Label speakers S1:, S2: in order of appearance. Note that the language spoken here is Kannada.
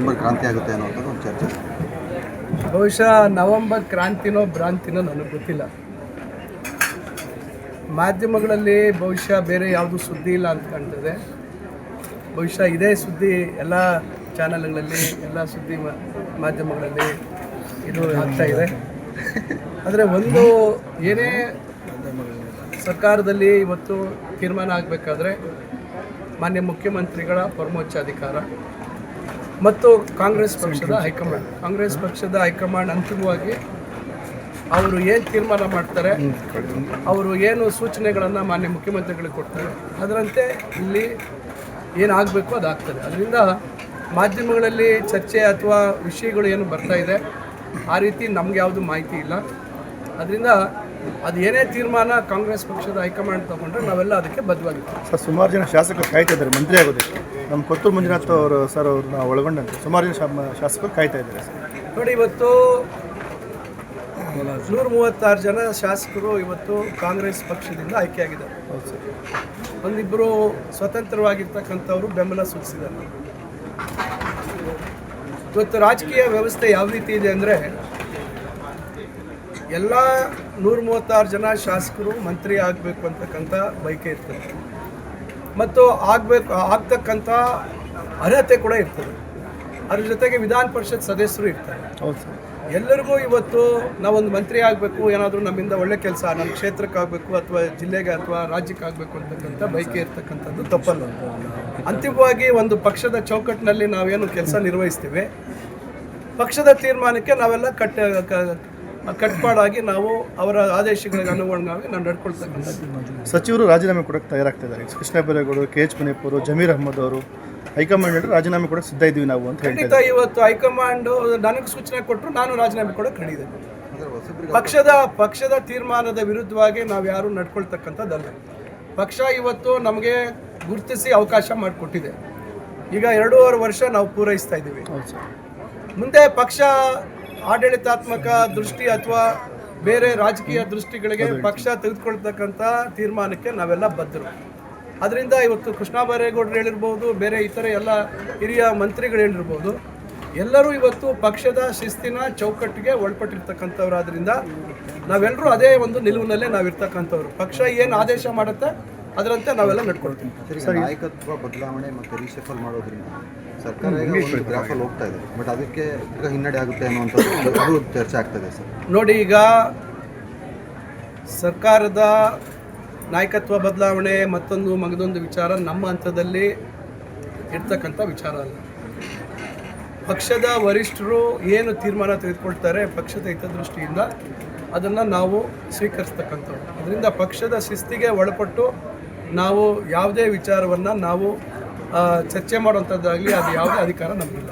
S1: ನವೆಂಬರ್ ಕ್ರಾಂತಿ ಆಗುತ್ತೆ ಅನ್ನೋಂಥದ್ದು ಒಂದು ಚರ್ಚೆ.
S2: ಬಹುಶಃ ನವೆಂಬರ್ ಕ್ರಾಂತಿನೋ ಭ್ರಾಂತಿನೋ ನನಗೆ ಗೊತ್ತಿಲ್ಲ. ಮಾಧ್ಯಮಗಳಲ್ಲಿ ಬಹುಶಃ ಬೇರೆ ಯಾವುದು ಸುದ್ದಿ ಇಲ್ಲ ಅಂತ ಕಾಣ್ತದೆ. ಬಹುಶಃ ಇದೇ ಸುದ್ದಿ ಎಲ್ಲ ಚಾನಲ್ಗಳಲ್ಲಿ, ಎಲ್ಲ ಸುದ್ದಿ ಮಾಧ್ಯಮಗಳಲ್ಲಿ ಇದು ಆಗ್ತಾ ಇದೆ. ಆದರೆ ಒಂದು ಏನೇ ಸರ್ಕಾರದಲ್ಲಿ ಇವತ್ತು ತೀರ್ಮಾನ ಆಗಬೇಕಾದ್ರೆ ಮಾನ್ಯ ಮುಖ್ಯಮಂತ್ರಿಗಳ ಪರಮೋಚ್ಚಾಧಿಕಾರ. ಮತ್ತು ಕಾಂಗ್ರೆಸ್ ಪಕ್ಷದ ಹೈಕಮಾಂಡ್. ಕಾಂಗ್ರೆಸ್ ಪಕ್ಷದ ಹೈಕಮಾಂಡ್ ಅಂತಿಮವಾಗಿ ಅವರು ಏನು ತೀರ್ಮಾನ ಮಾಡ್ತಾರೆ, ಅವರು ಏನು ಸೂಚನೆಗಳನ್ನು ಮಾನ್ಯ ಮುಖ್ಯಮಂತ್ರಿಗಳಿಗೆ ಕೊಡ್ತಾರೆ, ಅದರಂತೆ ಇಲ್ಲಿ ಏನಾಗಬೇಕು ಅದಾಗ್ತದೆ ಅದರಿಂದ ಮಾಧ್ಯಮಗಳಲ್ಲಿ ಚರ್ಚೆ ಅಥವಾ ವಿಷಯಗಳು ಏನು ಬರ್ತಾ ಇದೆ, ಆ ರೀತಿ ನಮ್ಗೆ ಯಾವುದು ಮಾಹಿತಿ ಇಲ್ಲ. ಅದರಿಂದ ಅದು ಏನೇ ತೀರ್ಮಾನ ಕಾಂಗ್ರೆಸ್ ಪಕ್ಷದ ಹೈಕಮಾಂಡ್ ತಗೊಂಡ್ರೆ ನಾವೆಲ್ಲ ಅದಕ್ಕೆ ಬದ್ಧವಾಗಿದ್ದೀವಿ
S3: ಸರ್, ಸುಮಾರು ಜನ ಶಾಸಕರು ಕಾಯ್ತಾ ಇದ್ದಾರೆ, ಮಂತ್ರಿ ಆಗೋದಕ್ಕೆ. ನಮ್ಮ ಕೊತ್ತೂರು ಮಂಜುನಾಥ್ ಅವರು ಸರ್ ಅವ್ರನ್ನ ಒಳಗೊಂಡಂತೆ. ಸುಮಾರು ಜನ ಶಾಸಕರು ಕಾಯ್ತಾ ಇದ್ದಾರೆ ಸರ್.
S2: ನೋಡಿ ಇವತ್ತು ನೂರ ಮೂವತ್ತಾರು ಜನ ಶಾಸಕರು ಇವತ್ತು ಕಾಂಗ್ರೆಸ್ ಪಕ್ಷದಿಂದ ಆಯ್ಕೆಯಾಗಿದ್ದಾರೆ ಒಂದಿಬ್ಬರು ಸ್ವತಂತ್ರವಾಗಿರ್ತಕ್ಕಂಥವರು ಬೆಂಬಲ ಸೂಚಿಸಿದ್ದಾರೆ. ಇವತ್ತು ರಾಜಕೀಯ ವ್ಯವಸ್ಥೆ ಯಾವ ರೀತಿ ಇದೆ ಅಂದರೆ ಎಲ್ಲ ನೂರ ಮೂವತ್ತಾರು ಜನ ಶಾಸಕರು ಮಂತ್ರಿ ಆಗಬೇಕು ಅಂತಕ್ಕಂಥ ಬಯಕೆ ಇರ್ತದೆ. ಮತ್ತು ಆಗಬೇಕು ಆಗ್ತಕ್ಕಂಥ ಅರ್ಹತೆ ಕೂಡ ಇರ್ತದೆ. ಅದ್ರ ಜೊತೆಗೆ ವಿಧಾನ ಪರಿಷತ್ ಸದಸ್ಯರು ಇರ್ತಾರೆ.
S3: ಹೌದು ಸರ್.
S2: ಎಲ್ಲರಿಗೂ ಇವತ್ತು ನಾವೊಂದು ಮಂತ್ರಿ ಆಗಬೇಕು ಏನಾದರೂ ನಮ್ಮಿಂದ ಒಳ್ಳೆ ಕೆಲಸ ನಮ್ಮ ಕ್ಷೇತ್ರಕ್ಕೆ ಆಗಬೇಕು ಅಥವಾ ಜಿಲ್ಲೆಗೆ ಅಥವಾ ರಾಜ್ಯಕ್ಕೆ ಆಗಬೇಕು ಅಂತಕ್ಕಂಥ ಬಯಕೆ ಇರ್ತಕ್ಕಂಥದ್ದು ತಪ್ಪಲ್ಲ. ಅಂತಿಮವಾಗಿ ಒಂದು ಪಕ್ಷದ ಚೌಕಟ್ಟಿನಲ್ಲಿ ನಾವೇನು ಕೆಲಸ ನಿರ್ವಹಿಸ್ತೇವೆ. ಪಕ್ಷದ ತೀರ್ಮಾನಕ್ಕೆ ನಾವೆಲ್ಲ ಕಟ್ ಕ- ಕಟ್ಪಾಡಾಗಿ ನಾವು ಅವರ ಆದೇಶಗಳಿಗೆ ಅನುಗುಣವಾಗಿ ನಾವು ನಡ್ಕೊಳ್ತಕ್ಕಂಥದ್ದು.
S3: ಸಚಿವರು ರಾಜೀನಾಮೆ ಕೊಡೋಕ್ಕೆ ತಯಾರಾಗ್ತಿದ್ದಾರೆ. ಕೃಷ್ಣ ಬೈರೇಗೌಡರು ಕೆ ಎಚ್ ಮುನಿಯಪ್ಪರು ಜಮೀರ್ ಅಹಮದ್ ಅವರು ಹೈಕಮಾಂಡ್ ಹೇಳಿ ರಾಜೀನಾಮೆ ಕೊಡಕ್ಕೆ ಸಿದ್ಧ ಇದ್ದೀವಿ ನಾವು ಅಂತ
S2: ಖಂಡಿತ ಇವತ್ತು ಹೈಕಮಾಂಡ್ ನನಗೆ ಸೂಚನೆ ಕೊಟ್ಟರು ನಾನು ರಾಜೀನಾಮೆ
S1: ಕೊಡಕ್ಕೆ ಕಂಡಿದೆ
S2: ಪಕ್ಷದ ಪಕ್ಷದ ತೀರ್ಮಾನದ ವಿರುದ್ಧವಾಗಿ ನಾವು ಯಾರು ನಡ್ಕೊಳ್ತಕ್ಕಂಥದ್ದಲ್ಲ. ಪಕ್ಷ ಇವತ್ತು ನಮಗೆ ಗುರುತಿಸಿ ಅವಕಾಶ ಮಾಡಿಕೊಟ್ಟಿದೆ. ಈಗ ಎರಡೂವರೆ ವರ್ಷ ನಾವು ಪೂರೈಸ್ತಾ ಇದ್ದೀವಿ.
S3: ಸರ್.
S2: ಮುಂದೆ ಪಕ್ಷ ಆಡಳಿತಾತ್ಮಕ ದೃಷ್ಟಿ ಅಥವಾ ಬೇರೆ ರಾಜಕೀಯ ದೃಷ್ಟಿಗಳಿಗೆ ಪಕ್ಷ ತೆಗೆದುಕೊಳ್ತಕ್ಕಂಥ ತೀರ್ಮಾನಕ್ಕೆ ನಾವೆಲ್ಲ ಬದ್ಧರು. ಅದರಿಂದ ಇವತ್ತು ಕೃಷ್ಣ ಬೈರೇಗೌಡರು ಹೇಳಿರ್ಬೋದು ಬೇರೆ ಇತರ ಎಲ್ಲ ಹಿರಿಯ ಮಂತ್ರಿಗಳು ಹೇಳಿರ್ಬೋದು ಎಲ್ಲರೂ ಇವತ್ತು ಪಕ್ಷದ ಶಿಸ್ತಿನ ಚೌಕಟ್ಟಿಗೆ ಒಳಪಟ್ಟಿರ್ತಕ್ಕಂಥವ್ರಾದ್ರಿಂದ ನಾವೆಲ್ಲರೂ ಅದೇ ಒಂದು ನಿಲುವಿನಲ್ಲೇ ನಾವಿರ್ತಕ್ಕಂಥವ್ರು. ಪಕ್ಷ ಏನು ಆದೇಶ ಮಾಡುತ್ತೆ ಅದರಂತೆ ನಾವೆಲ್ಲ ನಡ್ಕೊಳ್ತೀವಿ.
S1: ನಾಯಕತ್ವ ಬದಲಾವಣೆ ಮತ್ತು ರೀಶಫಲ್ ಮಾಡೋದ್ರಿಂದ. ಸರ್ಕಾರ ಈಗ ಒಂದು ಗ್ರಾಫಲ್ಲಿ ಹೋಗ್ತಾ ಇದೆ. ಬಟ್ ಅದಕ್ಕೆ ಈಗ ಹಿನ್ನಡೆ ಆಗುತ್ತೆ ಅನ್ನುವಂಥದ್ದು ಒಂದು- ಅದು ಚರ್ಚೆ ಆಗ್ತದೆ ಸರ್.
S2: ನೋಡಿ ಈಗ ಸರ್ಕಾರದ ನಾಯಕತ್ವ ಬದಲಾವಣೆ ಮತ್ತೊಂದು ಮಗದೊಂದು ವಿಚಾರ ನಮ್ಮ ಹಂತದಲ್ಲಿ ಇರ್ತಕ್ಕಂಥ ವಿಚಾರ ಅಲ್ಲ. ಪಕ್ಷದ ವರಿಷ್ಠರು ಏನು ತೀರ್ಮಾನ ತೆಗೆದುಕೊಳ್ತಾರೆ ಪಕ್ಷದ ಹಿತದೃಷ್ಟಿಯಿಂದ ಅದನ್ನು ನಾವು ಸ್ವೀಕರಿಸ್ತಕ್ಕಂಥವ್ರು. ಅದರಿಂದ ಪಕ್ಷದ ಶಿಸ್ತಿಗೆ ಒಳಪಟ್ಟು ನಾವು ಯಾವುದೇ ವಿಚಾರವನ್ನು ನಾವು ಚರ್ಚೆ ಮಾಡುವಂಥದ್ದಾಗಲಿ ಅದು ಯಾವುದೇ ಅಧಿಕಾರ ನಮಗಿಲ್ಲ.